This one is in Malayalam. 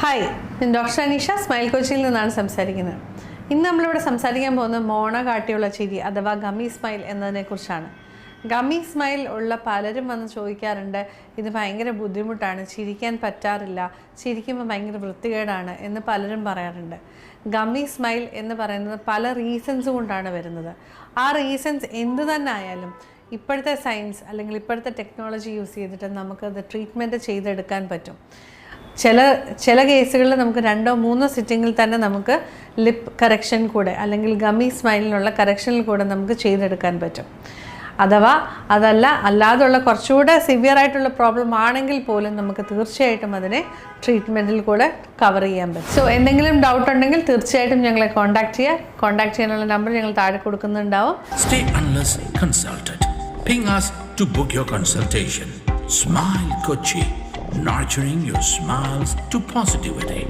ഹായ് ഞാൻ ഡോക്ടർ അനീഷ സ്മൈൽ കോച്ചിൽ നിന്നാണ് സംസാരിക്കുന്നത്. ഇന്ന് നമ്മളിവിടെ സംസാരിക്കാൻ പോകുന്നത് മോണ കാട്ടിയുള്ള ചിരി അഥവാ ഗമി സ്മൈൽ എന്നതിനെക്കുറിച്ചാണ്. ഗമി സ്മൈൽ ഉള്ള പലരും വന്ന് ചോദിക്കാറുണ്ട് ഇത് ഭയങ്കര ബുദ്ധിമുട്ടാണ് ചിരിക്കാൻ പറ്റാറില്ല ചിരിക്കുമ്പോൾ ഭയങ്കര വൃത്തികേടാണ് എന്ന് പലരും പറയാറുണ്ട്. ഗമി സ്മൈൽ എന്ന് പറയുന്നത് പല റീസൺസ് കൊണ്ടാണ് വരുന്നത്. ആ റീസൺസ് എന്ത് തന്നെ ആയാലും ഇപ്പോഴത്തെ സയൻസ് അല്ലെങ്കിൽ ഇപ്പോഴത്തെ ടെക്നോളജി യൂസ് ചെയ്തിട്ട് നമുക്കത് ട്രീറ്റ്മെന്റ് ചെയ്തെടുക്കാൻ പറ്റും. ചില ചില കേസുകളിൽ നമുക്ക് രണ്ടോ മൂന്നോ സിറ്റിങ്ങിൽ തന്നെ നമുക്ക് ലിപ്പ് കറക്ഷൻ കൂടെ അല്ലെങ്കിൽ ഗമി സ്മൈലിനുള്ള കറക്ഷനിൽ കൂടെ നമുക്ക് ചെയ്തെടുക്കാൻ പറ്റും. അഥവാ അതല്ല അല്ലാതുള്ള കുറച്ചുകൂടെ സിവിയർ ആയിട്ടുള്ള പ്രോബ്ലം ആണെങ്കിൽ പോലും നമുക്ക് തീർച്ചയായിട്ടും അതിനെ ട്രീറ്റ്മെന്റിൽ കൂടെ കവർ ചെയ്യാൻ പറ്റും. സോ എന്തെങ്കിലും ഡൗട്ട് ഉണ്ടെങ്കിൽ തീർച്ചയായിട്ടും ഞങ്ങളെ കോൺടാക്ട് ചെയ്യുക. കോൺടാക്ട് ചെയ്യാനുള്ള നമ്പർ ഞങ്ങൾ താഴെ കൊടുക്കുന്നുണ്ടാവും. Stay unless consulted ping to book your consultation smile nurturing your smiles to positivity.